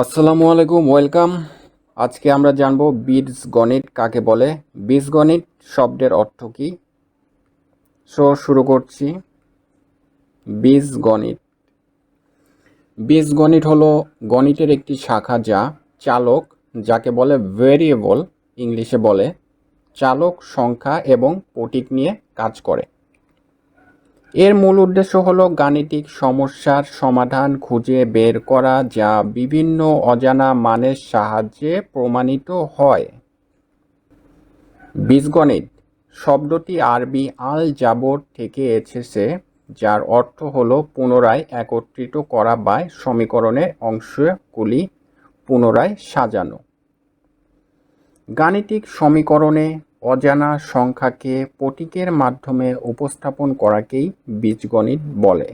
আসসালামু আলাইকুম, ওয়েলকাম। আজকে আমরা জানব বীজ গণিত কাকে বলে। বীজগণিত শব্দের অর্থ কী? সো, শুরু করছি। বীজগণিত। বীজগণিত হলো গণিতের একটি শাখা যা চালক, যাকে বলে ভেরিয়েবল ইংলিশে বলে, চালক, সংখ্যা এবং প্রতীক নিয়ে কাজ করে। এর মূল উদ্দেশ্য হলো গাণিতিক সমস্যার সমাধান খুঁজে বের করা যা বিভিন্ন অজানা মানের সাহায্যে প্রমাণিত হয়। বীজগণিত শব্দটি আরবি আল জাবর থেকে এসেছে, যার অর্থ হলো পুনরায় একত্রিত করা বা সমীকরণের অংশগুলি পুনরায় সাজানো। গাণিতিক সমীকরণে অজানা সংখ্যাকে প্রতীকের মাধ্যমে উপস্থাপন করাকেই বীজগণিত বলে।